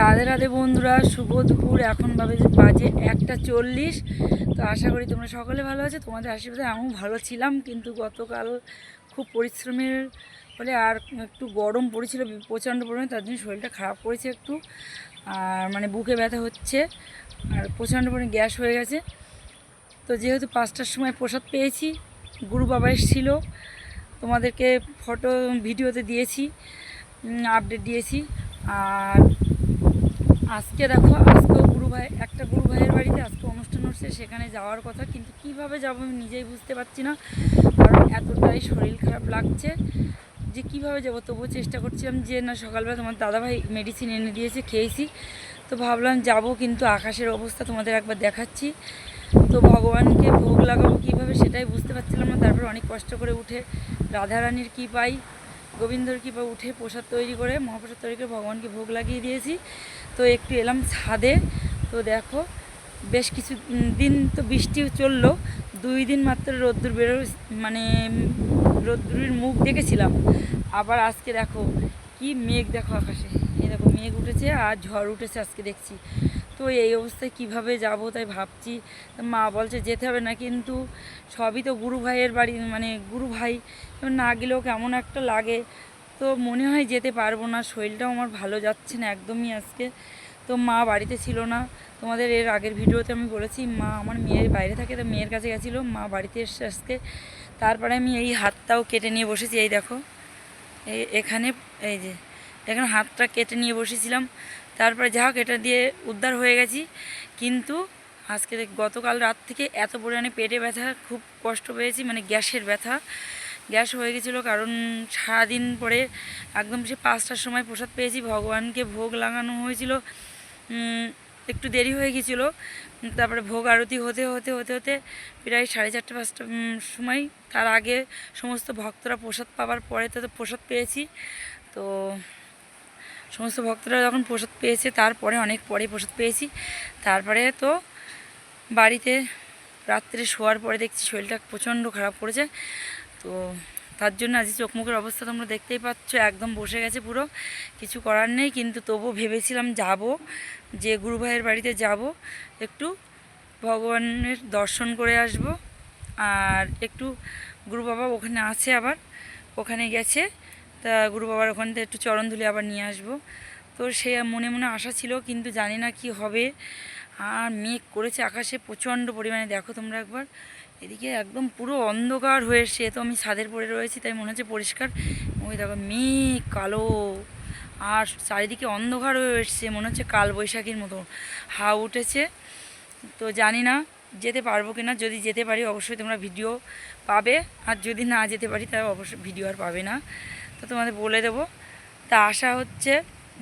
রাধে রাধে বন্ধুরা, শুভ দুপুর। এখন ভাবে বাজে একটা চল্লিশ। তো আশা করি তোমরা সকলে ভালো আছে, তোমাদের আশীর্বাদে আমিও ভালো ছিলাম, কিন্তু গতকাল খুব পরিশ্রমের ফলে আর একটু গরম পড়েছিল, প্রচণ্ড পরিমাণে, তার জন্য শরীরটা খারাপ করেছে একটু। আর মানে বুকে ব্যথা হচ্ছে, আর প্রচণ্ড পরিমাণে গ্যাস হয়ে গেছে। তো যেহেতু পাঁচটার সময় প্রসাদ পেয়েছি, গুরু বাবা এসেছিল, তোমাদেরকে ফটো, ভিডিওতে দিয়েছি আপডেট দিয়েছি। আর আজকে দেখো, আজকেও গুরু ভাই, একটা গুরু ভাইয়ের বাড়িতে আজকে অনুষ্ঠান হচ্ছে, সেখানে যাওয়ার কথা। কিন্তু কীভাবে যাব আমি নিজেই বুঝতে পারছি না। কারণ এতটাই শরীর খারাপ লাগছে যে কীভাবে যাব, তবুও চেষ্টা করছিলাম যে না, সকালবেলা তোমার দাদাভাই মেডিসিন এনে দিয়েছে, খেয়েছি। তো ভাবলাম যাব, কিন্তু আকাশের অবস্থা তোমাদের একবার দেখাচ্ছি। তো ভগবানকে ভোগ লাগাবো কীভাবে সেটাই বুঝতে পারছিলাম না। তারপর অনেক কষ্ট করে উঠে রাধারানীর কী পাই গোবিন্দর কৃপা উঠে প্রসাদ তৈরি করে, মহাপ্রসাদ তৈরি করে ভগবানকে ভোগ লাগিয়ে দিয়েছি। তো একটু এলাম ছাদে, তো দেখো বেশ কিছু দিন তো বৃষ্টি চলল, দুই দিন মাত্র রোদ্দুর বেরো মানে রোদ্দুরের মুখ দেখেছিলাম। আবার আজকে দেখো কি মেঘ দেখো আকাশে দেখো মেঘ উঠেছে আর ঝড় উঠেছে আজকে দেখছি। তো এই অবস্থায় কীভাবে যাব তাই ভাবছি। মা বলছে যেতে হবে না, কিন্তু সবই তো গুরু ভাইয়ের বাড়ি মানে গুরু ভাই না গেলেও কেমন একটা লাগে। তো মনে হয় যেতে পারব না, শরীরটাও আমার ভালো যাচ্ছে না একদমই আজকে। তো মা বাড়িতে ছিল না। তোমাদের এর আগের ভিডিওতে আমি বলেছি, মা আমার মেয়ের বাইরে থাকে, তো মেয়ের কাছে গেছিল। মা বাড়িতে এসছে আজকে। তারপরে আমি এই হাতটাও কেটে নিয়ে বসেছি, এই দেখো। এই এখানে, এই যে, এখানে হাতটা কেটে নিয়ে বসেছিলাম। তারপরে যা হোক, এটা দিয়ে উদ্ধার হয়ে গেছি। কিন্তু আজকে গতকাল রাত থেকে এত পরিমাণে পেটে ব্যথা, খুব কষ্ট পেয়েছি মানে গ্যাসের ব্যথা। গ্যাস হয়ে গেছিল কারণ সারাদিন পরে একদম সে পাঁচটার সময় প্রসাদ পেয়েছি, ভগবানকে ভোগ লাগানো হয়েছিল। একটু দেরি হয়ে গেছিল। তারপরে ভোগ আরতি হতে হতে হতে হতে প্রায় সাড়ে চারটে, পাঁচটা সময় তার আগে সমস্ত ভক্তরা প্রসাদ পাওয়ার পরে তো প্রসাদ পেয়েছি। তো সমস্ত ভক্তরা যখন প্রসাদ পেয়েছে, তারপরে অনেক পরে প্রসাদ পেয়েছি। তারপরে তো বাড়িতে রাত্রে শোয়ার পরে দেখছি শরীরটা প্রচণ্ড খারাপ করেছে। তো তার জন্য আজ চোখ মুখের অবস্থা তোমরা দেখতেই পাচ্ছ, একদম বসে গেছে পুরো। কিছু করার নেই, কিন্তু তবু ভেবেছিলাম যাব, যে গুরু ভাইয়ের বাড়িতে যাব। একটু ভগবানের দর্শন করে আসব। আর একটু গুরু বাবা ওখানে আছে আবার, ওখানে গেছে। তা গুরু বাবার ওখান থেকে একটু চরণধুলি আবার নিয়ে আসব। তো সে মনে মনে আশা ছিল, কিন্তু জানি না কি হবে। আর মেঘ করেছে আকাশে প্রচণ্ড পরিমাণে। দেখো তোমরা একবার, এদিকে একদম পুরো অন্ধকার হয়ে এসছে। তো আমি ছাদের পড়ে রয়েছি, তাই মনে হচ্ছে পরিষ্কার। ওই দেখো মেঘ, কালো। আর চারিদিকে অন্ধকার হয়ে এসছে, মনে হচ্ছে কাল বৈশাখীর মতো। হা উঠেছে। তো জানি না যেতে পারব কি না যদি যেতে পারি, অবশ্যই তোমরা ভিডিও পাবে। আর যদি না যেতে পারি তাহলে অবশ্যই ভিডিও আর পাবে না। তো তোমাদের বলে দেবো। তা আশা হচ্ছে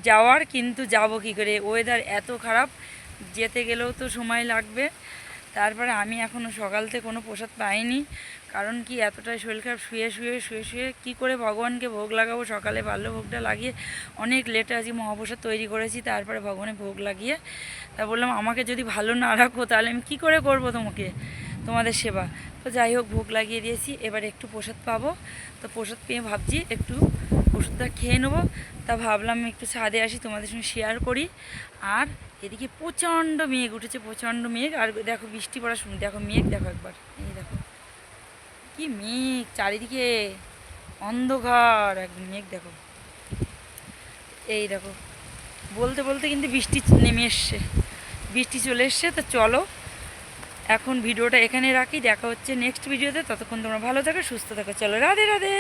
যাওয়ার, কিন্তু যাব কি করে? ওয়েদার এত খারাপ, যেতে গেলেও তো সময় লাগবে। তারপরে আমি এখনও সকাল থেকে কোনো প্রসাদ পাইনি। কারণ কি? এতটাই শরীর খারাপ, শুয়ে শুয়ে শুয়ে শুয়ে কী করে ভগবানকে ভোগ লাগাবো? সকালে বাল্য ভোগটা লাগিয়ে অনেক লেটে আজকে মহাপ্রসাদ তৈরি করেছি, তারপরে ভগবানের ভোগ লাগিয়ে। তা বললাম, আমাকে যদি ভালো না রাখো, তাহলে আমি কী করে করব তোমাকে? তোমাদের সেবা। তো যাই হোক, ভোগ লাগিয়ে দিয়েছি। এবার একটু প্রসাদ পাবো। তো প্রসাদ পেয়ে ভাবছি একটু ওষুধটা খেয়ে নেব। তা ভাবলাম একটু ছাদে আসি, তোমাদের সঙ্গে শেয়ার করি। আর এদিকে প্রচণ্ড মেঘ উঠেছে, প্রচণ্ড মেঘ। আর দেখো, বৃষ্টি পড়া শুনি দেখো, মেঘ দেখো একবার। এই দেখো, কি মেঘ চারিদিকে। অন্ধকার, একদম মেঘ দেখো। এই দেখো, বলতে বলতে কিন্তু বৃষ্টি নেমে এসছে। বৃষ্টি চলে এসছে, তো চলো এখন ভিডিওটা এখানে রাখি। দেখা হচ্ছে নেক্সট ভিডিওতে ততক্ষণ তোমরা ভালো থাকো, সুস্থ থাকো। চলো, রাধে রাধে।